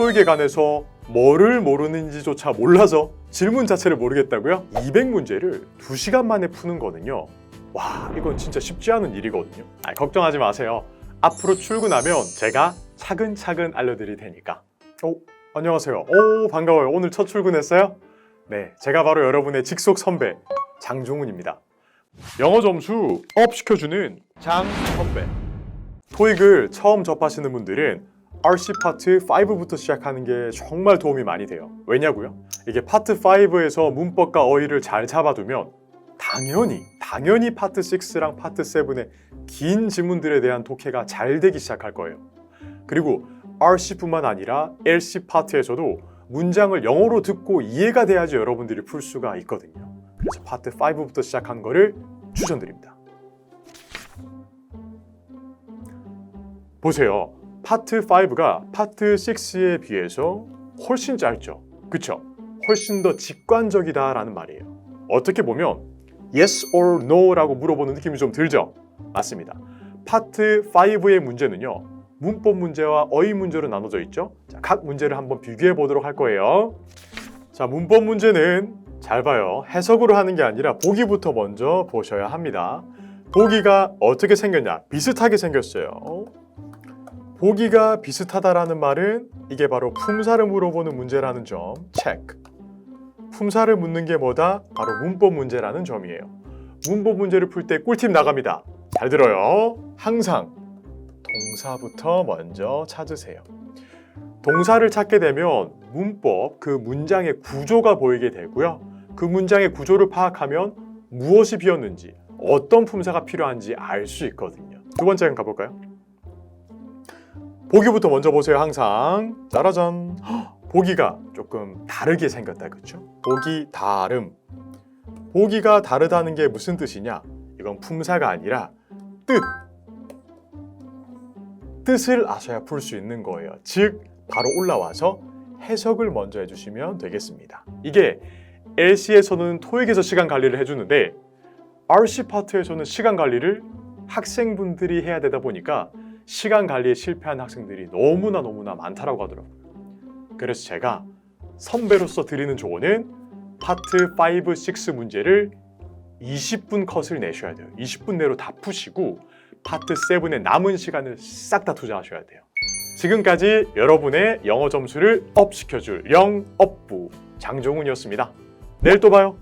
토익에 관해서 뭐를 모르는지조차 몰라서 질문 자체를 모르겠다고요? 200문제를 2시간 만에 푸는 거는요. 와, 이건 진짜 쉽지 않은 일이거든요. 아, 걱정하지 마세요. 앞으로 출근하면 제가 차근차근 알려드릴 테니까. 오, 안녕하세요. 오, 반가워요. 오늘 첫 출근했어요? 네, 제가 바로 여러분의 직속 선배 장종훈입니다. 영어 점수 업 시켜주는 장 선배. 토익을 처음 접하시는 분들은 RC 파트 5부터 시작하는 게 정말 도움이 많이 돼요. 왜냐고요? 이게 파트 5에서 문법과 어휘를 잘 잡아두면 당연히 당연히 파트 6랑 파트 7의 긴 지문들에 대한 독해가 잘 되기 시작할 거예요. 그리고 RC뿐만 아니라 LC 파트에서도 문장을 영어로 듣고 이해가 돼야지 여러분들이 풀 수가 있거든요. 그래서 파트 5부터 시작한 거를 추천드립니다. 보세요. 파트 5가 파트 6에 비해서 훨씬 짧죠. 그쵸? 훨씬 더 직관적이다라는 말이에요. 어떻게 보면 yes or no라고 물어보는 느낌이 좀 들죠? 맞습니다. 파트 5의 문제는요. 문법 문제와 어휘 문제로 나눠져 있죠. 자, 각 문제를 한번 비교해 보도록 할 거예요. 자, 문법 문제는 잘 봐요. 해석으로 하는 게 아니라 보기부터 먼저 보셔야 합니다. 보기가 어떻게 생겼냐? 비슷하게 생겼어요. 보기가 비슷하다라는 말은 이게 바로 품사를 물어보는 문제라는 점 체크. 품사를 묻는 게 뭐다? 바로 문법 문제라는 점이에요. 문법 문제를 풀 때 꿀팁 나갑니다. 잘 들어요. 항상 동사부터 먼저 찾으세요. 동사를 찾게 되면 문법, 그 문장의 구조가 보이게 되고요. 그 문장의 구조를 파악하면 무엇이 비었는지, 어떤 품사가 필요한지 알 수 있거든요. 두 번째 한번 가볼까요? 보기부터 먼저 보세요. 항상 짜라잔. 헉, 보기가 조금 다르게 생겼다, 그렇죠? 보기 다름. 보기가 다르다는 게 무슨 뜻이냐? 이건 품사가 아니라 뜻. 뜻을 아셔야 풀 수 있는 거예요. 즉 바로 올라와서 해석을 먼저 해주시면 되겠습니다. 이게 LC에서는 토익에서 시간 관리를 해주는데 RC 파트에서는 시간 관리를 학생분들이 해야 되다 보니까 시간 관리에 실패한 학생들이 너무나 너무나 많다라고 하더라고요. 그래서 제가 선배로서 드리는 조언은 파트 5, 6 문제를 20분 컷을 내셔야 돼요. 20분 내로 다 푸시고 파트 7의 남은 시간을 싹 다 투자하셔야 돼요. 지금까지 여러분의 영어 점수를 업 시켜줄 영업부 장종훈이었습니다. 내일 또 봐요.